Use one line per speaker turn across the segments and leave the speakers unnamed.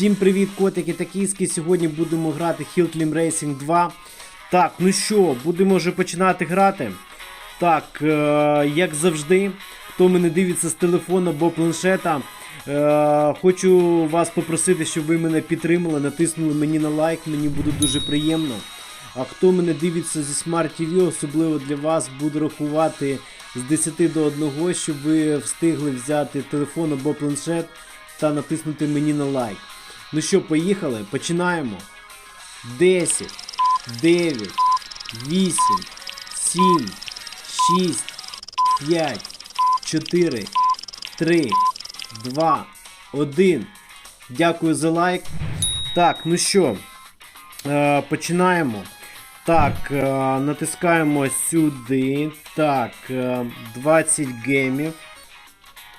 Всім привіт, котики та кіски. Сьогодні будемо грати Hill Climb Racing 2. Так, ну що, будемо вже починати грати. Так, е, як завжди, хто мене дивиться з телефона або планшета, е, хочу вас попросити, щоб ви мене підтримали, натиснули мені на лайк, мені буде дуже приємно. А хто мене дивиться зі Smart TV, особливо для вас, буду рахувати з 10 до 1, щоб ви встигли взяти телефон або планшет та натиснути мені на лайк. Ну що, поїхали? Починаємо. 10, 9, 8, 7, 6, 5, 4, 3, 2, 1. Дякую за лайк. Так, ну що, е, починаємо. Так, е, натискаємо сюди. Так, е, 20 геймів.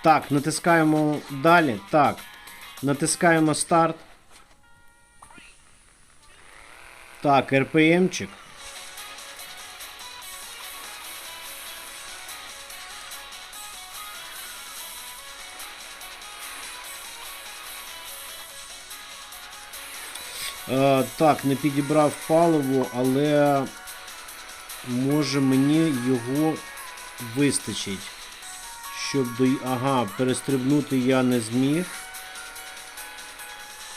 Так, натискаємо далі. Так. Натискаємо старт. Так, РПМчик. Е, так, не підібрав паливо, але може мені його вистачить. Щоб до... Ага, перестрибнути я не зміг.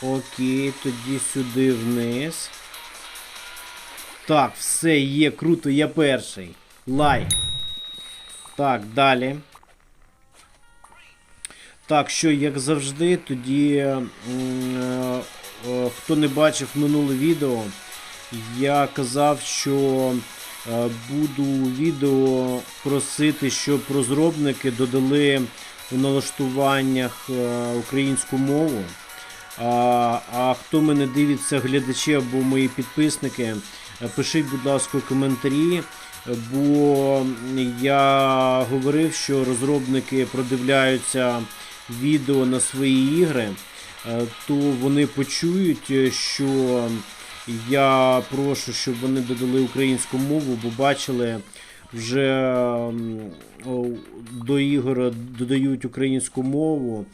Окей, тоді сюди вниз. Так, все є, круто, я перший. Лайк. Так, далі. Так, що, як завжди, тоді, е, е, хто не бачив минуле відео, я казав, що е, буду відео просити, щоб розробники додали у налаштуваннях е, українську мову. А, а хто мене дивиться, глядачі або мої підписники, пишіть, будь ласка, коментарі. Бо я говорив, що розробники продивляються відео на свої ігри, е, то вони почують, що я прошу, щоб вони додали українську мову, бо бачили вже до ігор додають українську мову.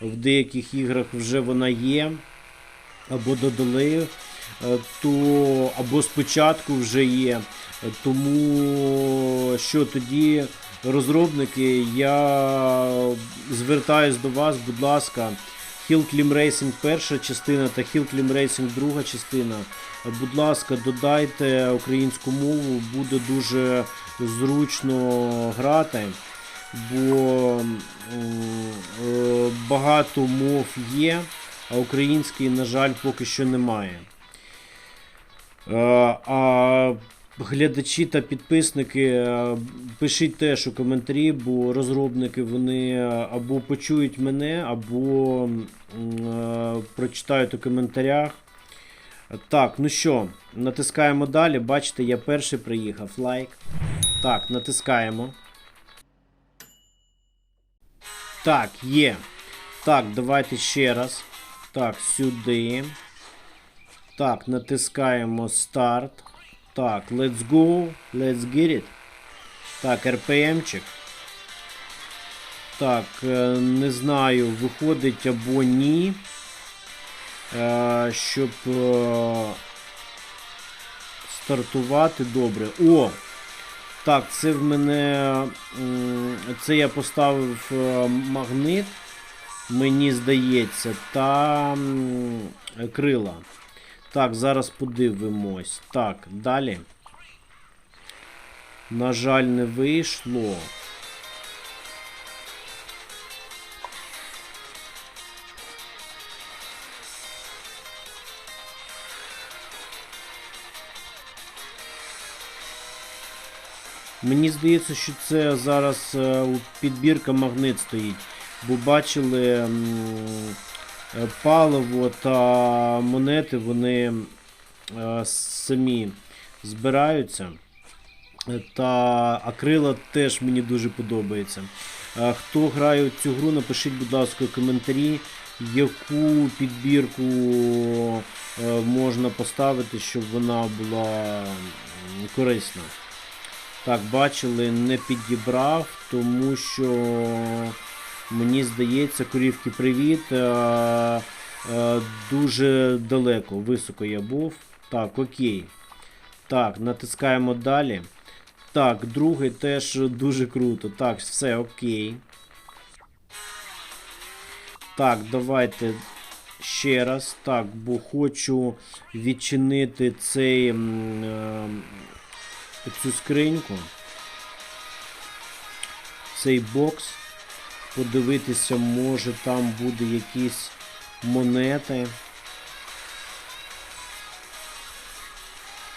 В деяких іграх вже вона є, або додали, е, то або спочатку вже є. Тому що тоді розробники, я звертаюсь до вас, будь ласка. Hill Climb Racing перша частина та Hill Climb Racing друга частина. Будь ласка, додайте українську мову, буде дуже зручно грати, бо е, багато мов є, а української, на жаль, поки що немає. Е, А глядачі та підписники е, пишіть теж у коментарі, бо розробники вони або почують мене, або прочитають у коментарях. Так, ну що, натискаємо далі. Бачите, я перший приїхав. Лайк. Так, натискаємо. Так, є. Так, давайте ще раз. Так, сюди. Так, натискаємо старт. Так, let's go. Let's get it. Так, РПМчик. Так, е, не знаю, виходить або ні. Е, Щоб е, стартувати добре. О! Так, це в мене. Це я поставив е, магнит, мені здається, та крила. Так, зараз подивимось. Так, далі. На жаль, не вийшло. Мені здається, що це зараз е, підбірка магнит стоїть. Бо бачили е, паливо та монети, вони е, самі збираються. Та акрила теж мені дуже подобається. Хто грає у цю гру, напишіть, будь ласка, в коментарі, яку підбірку можна поставити, щоб вона була корисна. Так, бачили, не підібрав, тому що мені здається, корівки привіт. е, е, Дуже далеко, високо я був. Так, окей. Так, натискаємо далі. Так, другий теж дуже круто. Так, все окей. Так, давайте ще раз. Так, бо хочу відчинити цей, е, цю скриньку. Цей бокс. Подивитися, може там буде якісь монети.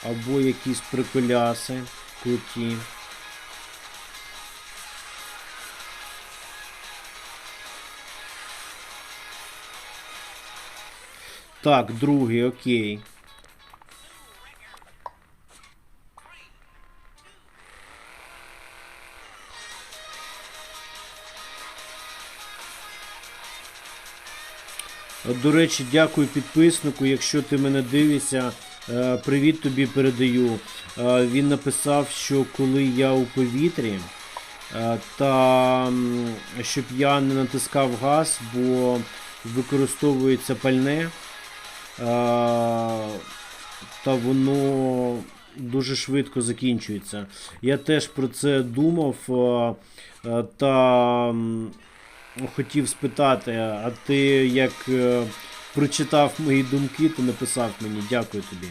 Або якісь приколяси круті. Так, другий, окей. До речі, дякую підписнику. Якщо ти мене дивишся, е, привіт тобі передаю. Е, Він написав, що коли я у повітрі, е, та щоб я не натискав газ, бо використовується пальне, та воно дуже швидко закінчується. Я теж про це думав та хотів спитати, а ти як е, прочитав мої думки, то написав мені. Дякую тобі.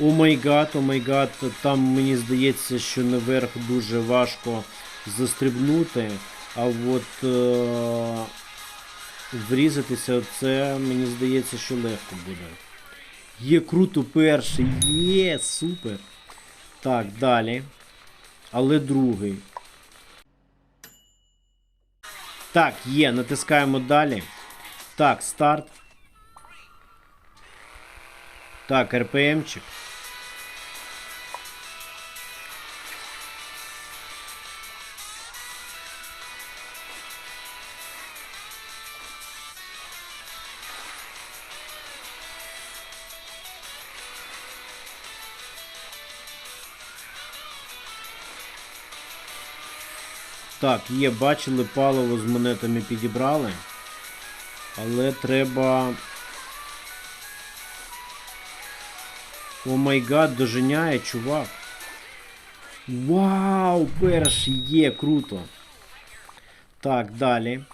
О май гад, о май гад, там мені здається, що наверх дуже важко застрибнути, а от е- врізатися це мені здається, що легко буде. Є круто перший, є, супер. Так, далі. Але другий. Так, є, натискаємо далі. Так, старт. Так, РПМчик. Так, є, бачили, паливо з монетами підібрали. Але треба. О май гад, доженяє, чувак. Вау, перший є, круто. Так, далі.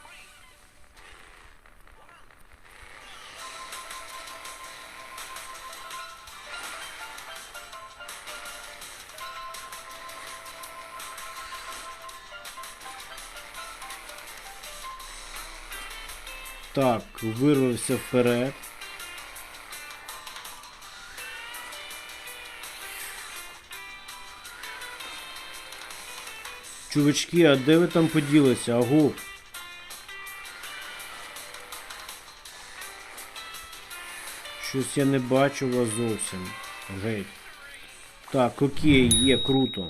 Так, вирвався вперед. Чувачки, а де ви там поділися? Агу. Щось я не бачу вас зовсім. Геть. Так, окей, є, круто.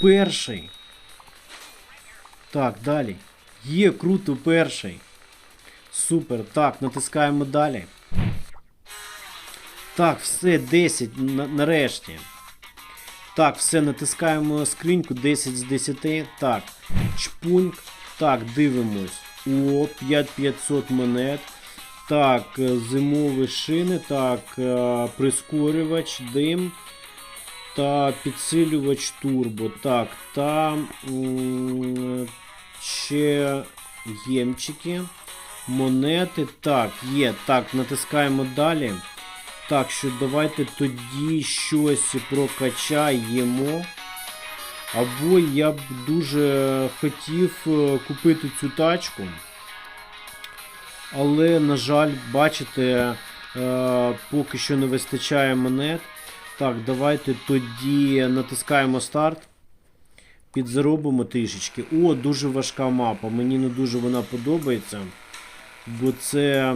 Перший. Так, далі. Є, круто, перший. Супер. Так, натискаємо далі. Так, все, 10, на- нарешті. Так, все, натискаємо скриньку 10 з 10. Так, чпуньк. Так, дивимось. О, 5500 монет. Так, е, зимові шини. Так, е, прискорювач, дим. Та підсилювач турбо. Так, та ще ємчики. Монети. Так, є. Так, натискаємо далі. Так, що давайте тоді щось прокачаємо. Або я б дуже хотів е, купити цю тачку. Але, на жаль, бачите, е, поки що не вистачає монет. Так, давайте тоді натискаємо старт. Підзаробимо трішечки. О, дуже важка мапа. Мені не дуже вона подобається. Бо це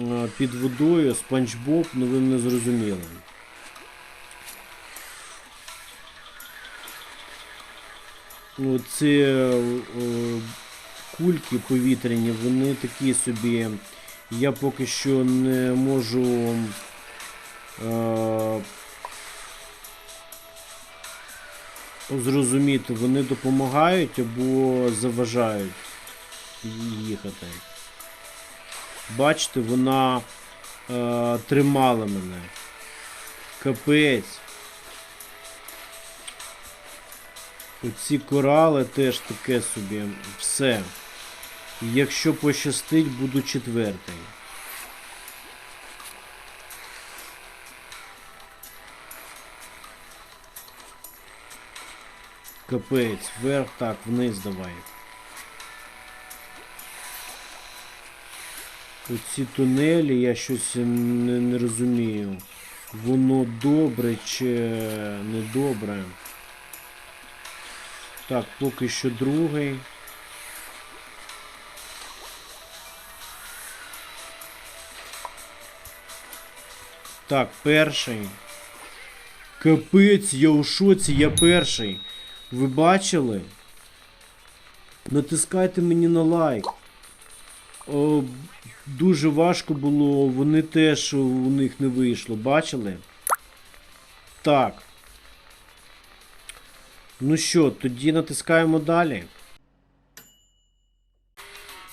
е, під водою Спанч Боб, ну ви не зрозуміли. Ці е, е, кульки повітряні, вони такі собі. Я поки що не можу. Е, зрозуміти, вони допомагають або заважають їхати. Бачите, вона е, тримала мене. Капець. Оці корали теж таке собі. Все. Якщо пощастить, буду четвертий. Капець, вверх так, вниз давай. Оці тунелі я щось не, не розумію. Воно добре чи не добре. Так, поки що другий. Так, перший. Капець, я у шоці, я перший. Ви бачили? Натискайте мені на лайк. О, дуже важко було, вони теж у них не вийшло, бачили? Так. Ну що, тоді натискаємо далі.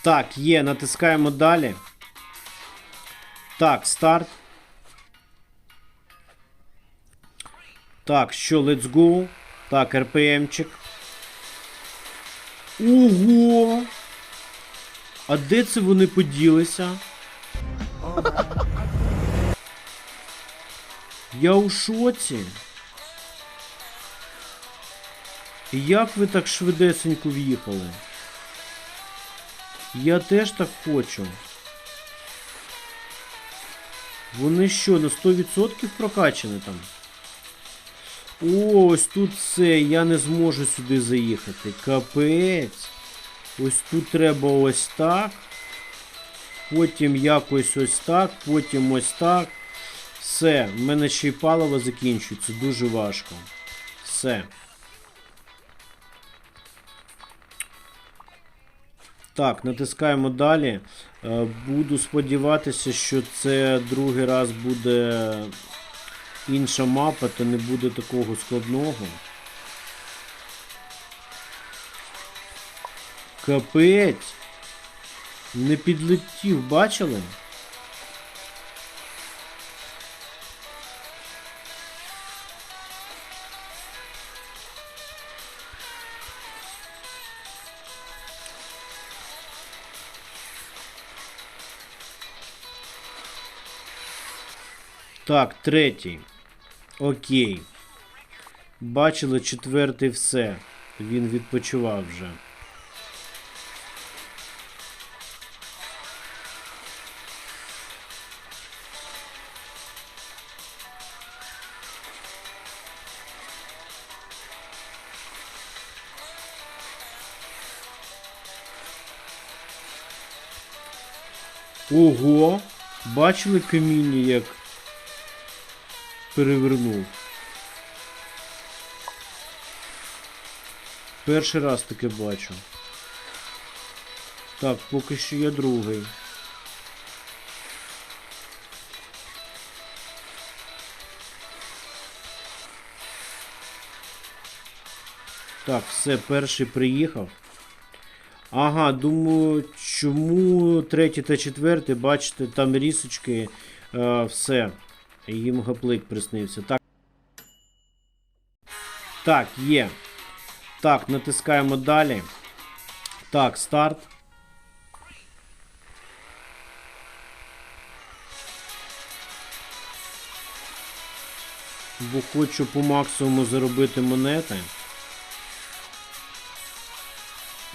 Так, є, натискаємо далі. Так, старт. Так, що, let's go. Так, РПМчик. Ого! А де це вони поділися? Я у шоці. Як ви так швидесенько в'їхали? Я теж так хочу. Вони що, на 100% прокачані там? Ось тут все, я не зможу сюди заїхати. Капець. Ось тут треба ось так. Потім якось ось так, потім ось так. Все, в мене ще й паливо закінчується, дуже важко. Все. Так, натискаємо далі. Е, Буду сподіватися, що це другий раз буде інша мапа, то не буде такого складного. Капець. Не підлетів, бачили? Так, третій. Окей. Бачили четвертий все. Він відпочивав вже. Ого! Бачили каміння, як перевернув. Перший раз таке бачу. Так, поки що я другий. Так, все, перший приїхав. Ага, думаю, чому третій та четвертий, бачите, там рісочки, е, все. Їм гаплик приснився. Так. Так, є. Так, натискаємо далі. Так, старт. Бо хочу по максимуму заробити монети.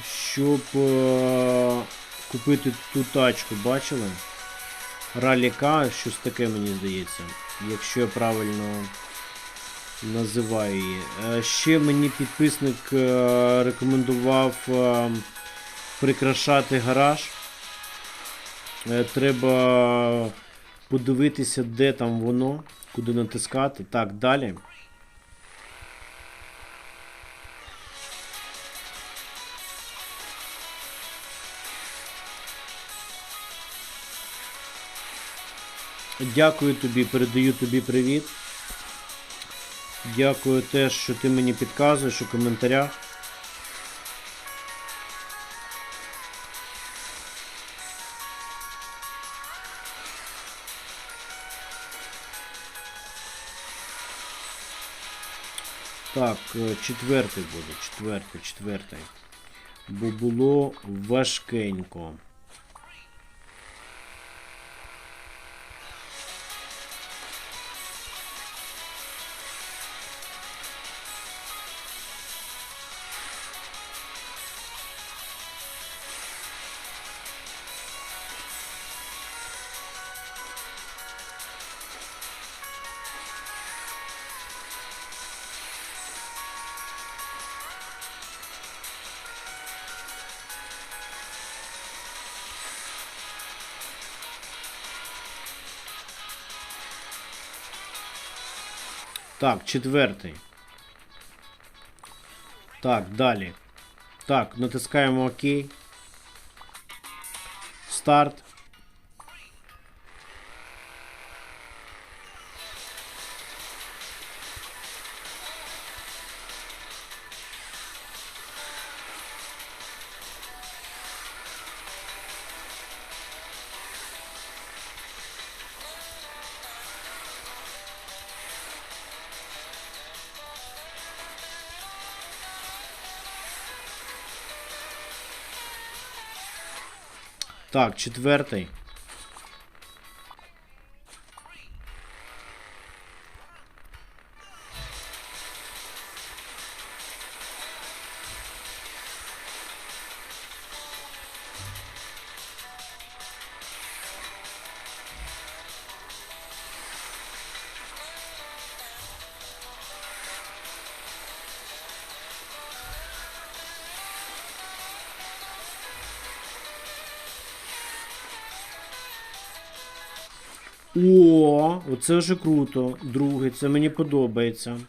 Щоб е купити ту тачку, бачили? Ралі К, щось таке мені здається. Якщо я правильно Називаю її. Е, Ще мені підписник е, рекомендував е, прикрашати гараж. Треба подивитися, де там воно, куди натискати. Так, далі. Дякую тобі, передаю тобі привіт. Дякую теж, що ти мені підказуєш у коментарях. Так, е, четвертий буде, четвертий, четвертий. Бо було важкенько. Так, четвертий. Так, далі. Так, натискаємо ОК. Старт. Так, четвертий. О, оце вже круто. Другий, це мені подобається.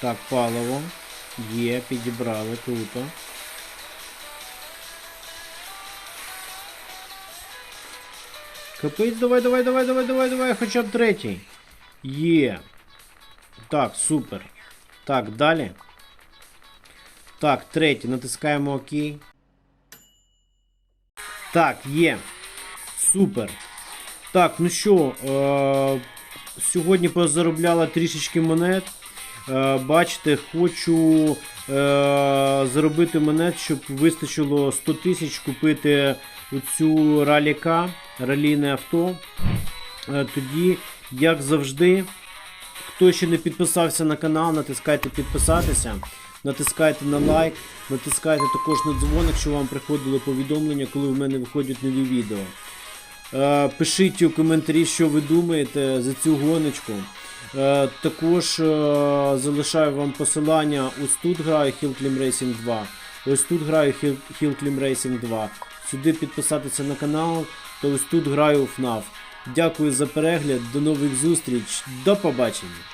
Так, паливо. Є, підібрали, круто. Капець, давай, давай, давай, давай, давай, давай, хоча б третій. Є. Так, супер. Так, далі. Так, третій. Натискаємо ОК. Так, є. Супер. Так, ну що, е- сьогодні позаробляла трішечки монет. Е- бачите, хочу е- заробити монет, щоб вистачило 100 тисяч купити оцю раліка, ралійне авто. Е, Тоді, як завжди, хто ще не підписався на канал, натискайте підписатися, натискайте на лайк, натискайте також на дзвоник, щоб вам приходили повідомлення, коли в мене виходять нові відео. Е, Пишіть у коментарі, що ви думаєте за цю гоночку. Е, Також залишаю вам посилання. Ось тут граю Hill Climb Racing 2. Ось тут граю Hill Hill Climb Racing 2. Сюди підписатися на канал, то ось тут граю в FNAF. Дякую за перегляд, до нових зустріч, до побачення!